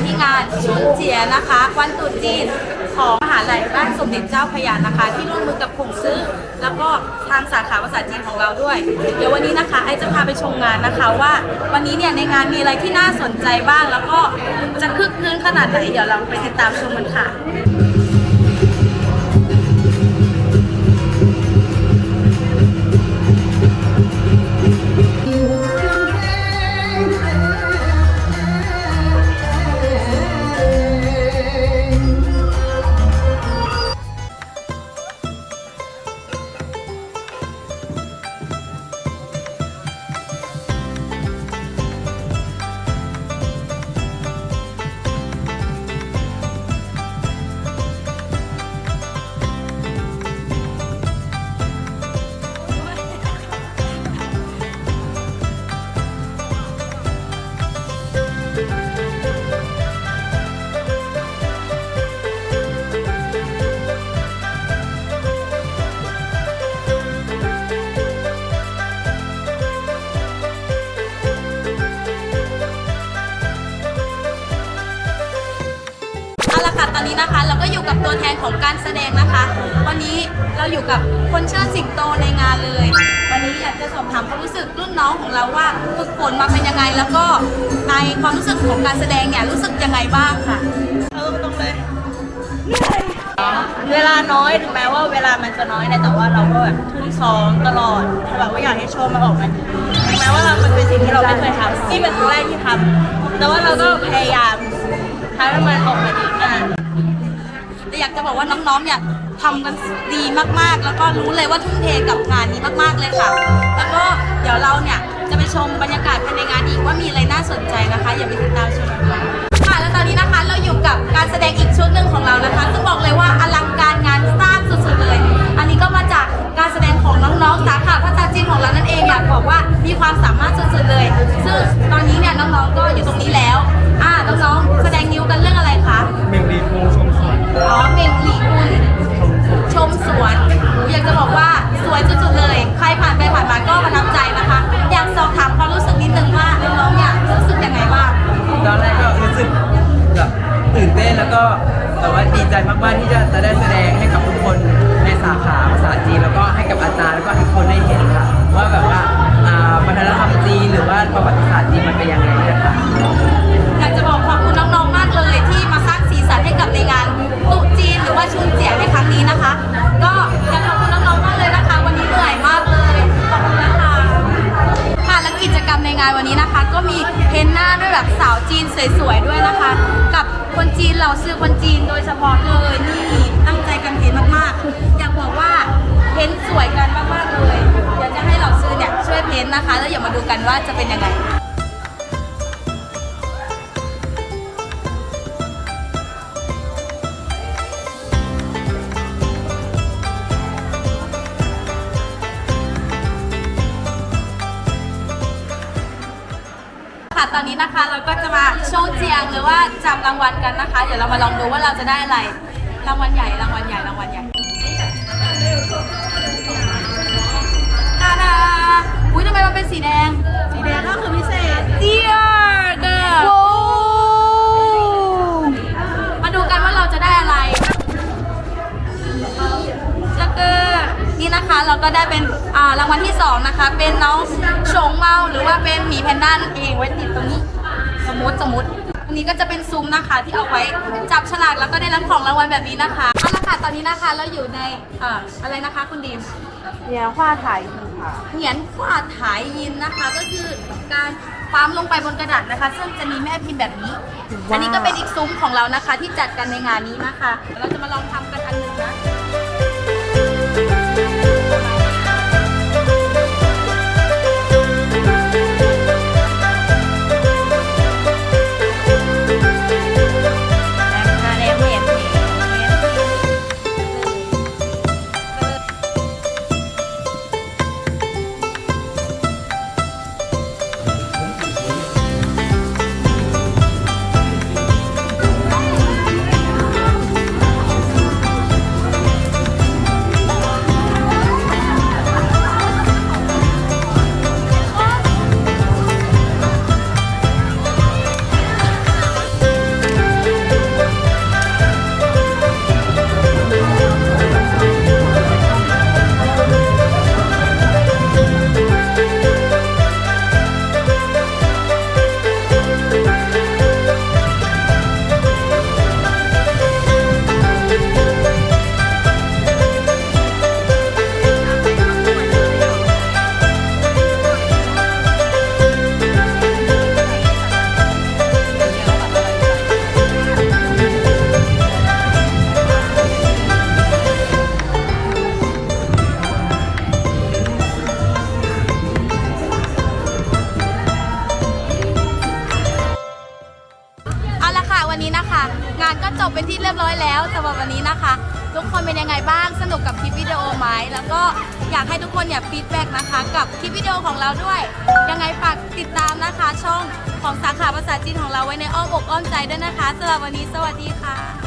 กันที่งานชุนเจียนะคะ วันตรุษจีนของมหาลัยบ้านสมเด็จเจ้าพระยานะคะ ที่ร่วมมือกับกลุ่มซื้อ แล้วก็ทางสาขาภาษาจีนของเราด้วย เดี๋ยววันนี้นะคะไอจะพาไปชมงานนะคะว่าวันนี้เนี่ยในงานมีอะไรที่น่าสนใจบ้าง แล้วก็จะคึกคืนขนาดไหนเดี๋ยวเราไปติดตามชมกันค่ะ ตัวแทนของการแสดงนะคะ วันนี้เราอยู่กับคนเชิดสิงโตในงานเลย วันนี้อยากจะสอบถามความรู้สึกรุ่นน้องของเราว่าฝึกฝนมาเป็นยังไง แล้วก็ในความรู้สึกของการแสดงเนี่ยรู้สึกยังไงบ้างค่ะเอาตรงเลยเวลาน้อยถึงแม้ว่าเวลามันจะน้อยนะแต่ว่าเราก็แบบทุ่มซ้อมตลอดแบบว่าอยากให้โชว์มันออกมาดีถึงแม้ว่าเรามันเป็นสิ่งที่เราไม่เคยทำนี่เป็นครั้งแรกที่ทำแต่ว่าเราก็พยายามทำให้มันออกมาดี อยากจะบอกว่าน้องๆ เนี่ยทำกันดีมากๆ แล้วก็รู้เลยว่าทุ่มเทกับงานนี้มากๆเลยค่ะ แล้วก็เดี๋ยวเราเนี่ยจะไปชมบรรยากาศภายในงานอีกว่ามีอะไรน่าสนใจนะคะ อย่าไปติดตามชมกันค่ะค่ะแล้วตอนนี้นะคะเราอยู่กับการแสดงอีกชุดหนึ่งของเรานะคะซึ่งบอกเลยว่าอลังการงานสร้างสุดๆเลย อันนี้ก็มาจากการแสดงของน้องๆ สาขาภาษาจีนของเรานั่นเองอยากบอกว่ามีความสามารถสุดๆเลย ซึ่งตอนนี้เนี่ยน้องๆ ก็อยู่ตรงนี้แล้ว อ่าน้องๆ แสดงนิ้วกันเรื่องอะไร อ๋อเมงหลีกุลชมสวนหนูอยากจะบอก สาวจีนสวยๆด้วยนะคะ กับคนจีนเราซื้อคนจีนโดยเฉพาะเลยนี่ตั้งใจกันเห็นมากๆ อยากบอกว่าเพ้นสวยกันมากๆเลย เดี๋ยวจะให้เราซื้อเนี่ยช่วยเพ้นนะคะ แล้วอย่ามาดูกันว่าจะเป็นยังไง อนนี้นะคะเราก็จะมาโชว์เจียงหรือว่าจับรางวัลกันนะคะ เดี๋ยวเรามาลองดูว่าเราจะได้อะไร รางวัลใหญ่ รางวัลใหญ่ รางวัลใหญ่ตาดาอุ้ยทำไมมันเป็นสีแดง เราก็ได้เป็นอ่ารางวัลที่สองนะคะ เป็นน้องชงเมาหรือว่าเป็นหมีแพนด้านั่นเองไว้ติดตรงนี้ สมมติสมมติอันนี้ก็จะเป็นซุ้มนะคะที่เอาไว้จับฉลากแล้วก็ได้รับของรางวัลแบบนี้นะคะเอาละค่ะตอนนี้นะคะเราอยู่ในเอ่ออะไรนะคะคุณดีมเนี่ย画台ค่ะ เหรียญขวาดถ่ายยินนะคะ ก็คือการปั๊มลงไปบนกระดาษนะคะ ซึ่งจะมีแม่พิมพ์แบบนี้อันนี้ก็เป็นอีกซุ้มของเรานะคะ ที่จัดกันในงานนี้นะคะเดี๋ยวเราจะมาลองทำกันอันหนึ่งนะ รียบร้อยแล้วสำหรับวันนี้นะคะ ทุกคนเป็นยังไงบ้างสนุกกับคลิปวิดีโอไหมแล้วก็อยากให้ทุกคนเนี่ยฟีดแบ็กนะคะ กับคลิปวิดีโอของเราด้วย ยังไงฝากติดตามนะคะ ช่องของสาขาภาษาจีนของเราไว้ในอ้อมอกอ้อมใจด้วยนะคะสำหรับวันนี้สวัสดีค่ะ